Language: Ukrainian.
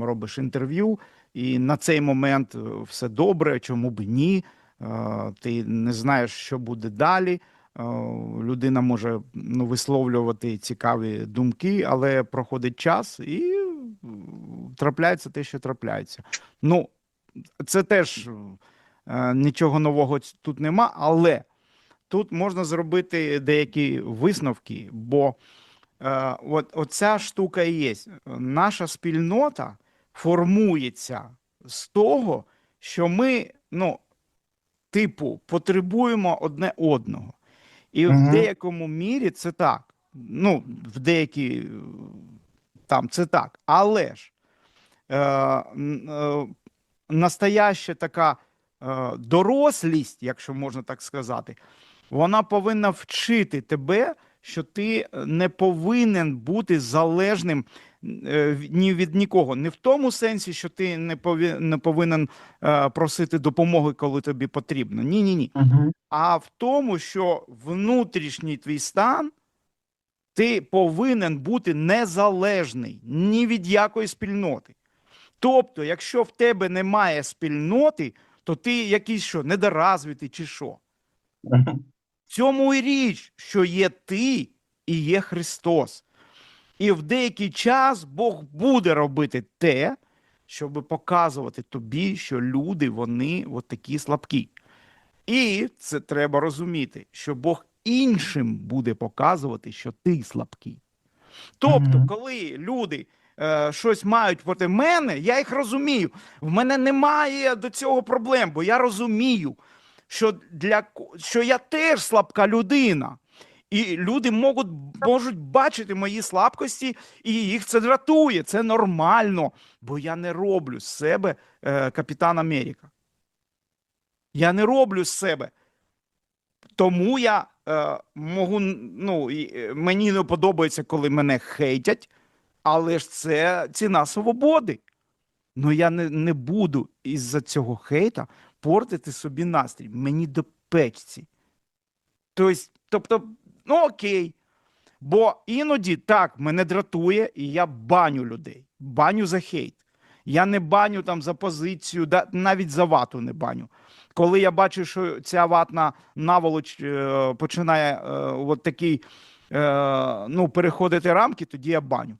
робиш інтерв'ю, і на цей момент е, все добре, чому б ні. Е, Ти не знаєш, що буде далі. Е, Людина може ну, висловлювати цікаві думки, але проходить час і трапляється те, що трапляється. Ну, це теж нічого нового тут нема, але тут можна зробити деякі висновки, бо е, от, оця штука є. Наша спільнота формується з того, що ми, ну, типу, потребуємо одне одного. І в деякому мірі це так. Ну, в деякі там це так. Але ж е, е, настояща така е, дорослість, якщо можна так сказати, вона повинна вчити тебе, що ти не повинен бути залежним е, ні від нікого. Не в тому сенсі, що ти не, пові, не повинен е, просити допомоги, коли тобі потрібно. Ні, ні, ні Угу. а в тому, що внутрішній твій стан ти повинен бути незалежний ні від якої спільноти. Тобто, якщо в тебе немає спільноти, то ти якийсь що, недоразвитий чи що. Цьому і річ, що є ти і є Христос. І в деякий час Бог буде робити те, щоб показувати тобі, що люди вони от такі слабкі. І це треба розуміти, що Бог іншим буде показувати, що ти слабкий. Тобто, коли люди е, щось мають проти мене, я їх розумію. В мене немає до цього проблем, бо я розумію, що, для, що я теж слабка людина. І люди можуть, можуть бачити мої слабкості, і їх це дратує. Це нормально, бо я не роблю з себе е, капітан Америка. Я не роблю з себе. Тому я е, можу, ну, е, мені не подобається, коли мене хейтять, але ж це ціна свободи. Ну я не, не буду із-за цього хейта портити собі настрій. Мені до печці. Тобто, тобто, ну окей. Бо іноді так мене дратує, і я баню людей, баню за хейт. Я не баню там за позицію, да, навіть за вату не баню. Коли я бачу, що ця ватна наволоч е, починає е, от такий, е, ну, переходити рамки, тоді я баню.